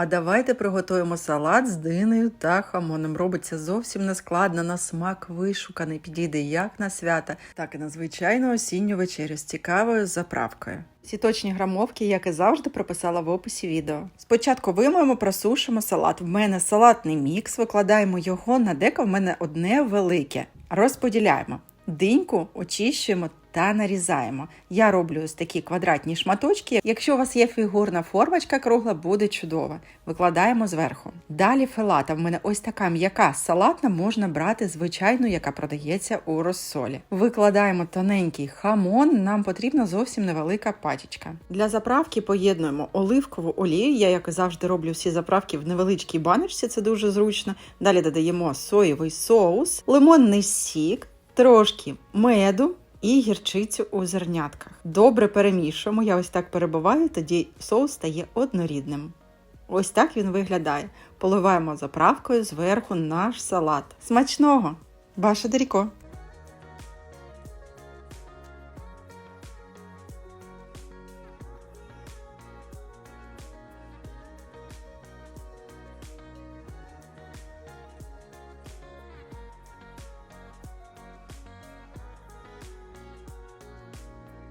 А давайте приготуємо салат з динею та хамоном. Робиться зовсім нескладно, на смак вишуканий, підійде як на свята, так і на звичайну осінню вечерю з цікавою заправкою. Всі точні грамовки, як і завжди, прописала в описі відео. Спочатку вимоємо, просушимо салат. В мене салатний мікс, викладаємо його на деко, в мене одне велике. Розподіляємо. Диньку очищуємо та нарізаємо. Я роблю ось такі квадратні шматочки. Якщо у вас є фігурна формочка кругла, буде чудово. Викладаємо зверху. Далі фелата. В мене ось така м'яка салатна, можна брати звичайну, яка продається у розсолі. Викладаємо тоненький хамон, нам потрібна зовсім невелика пачечка. Для заправки поєднуємо оливкову олію. Я, як і завжди, роблю всі заправки в невеличкій баночці, це дуже зручно. Далі додаємо соєвий соус, лимонний сік, трошки меду і гірчицю у зернятках. Добре перемішуємо. Я ось так перебиваю, тоді соус стає однорідним. Ось так він виглядає. Поливаємо заправкою зверху наш салат. Смачного! Ваша Даріко!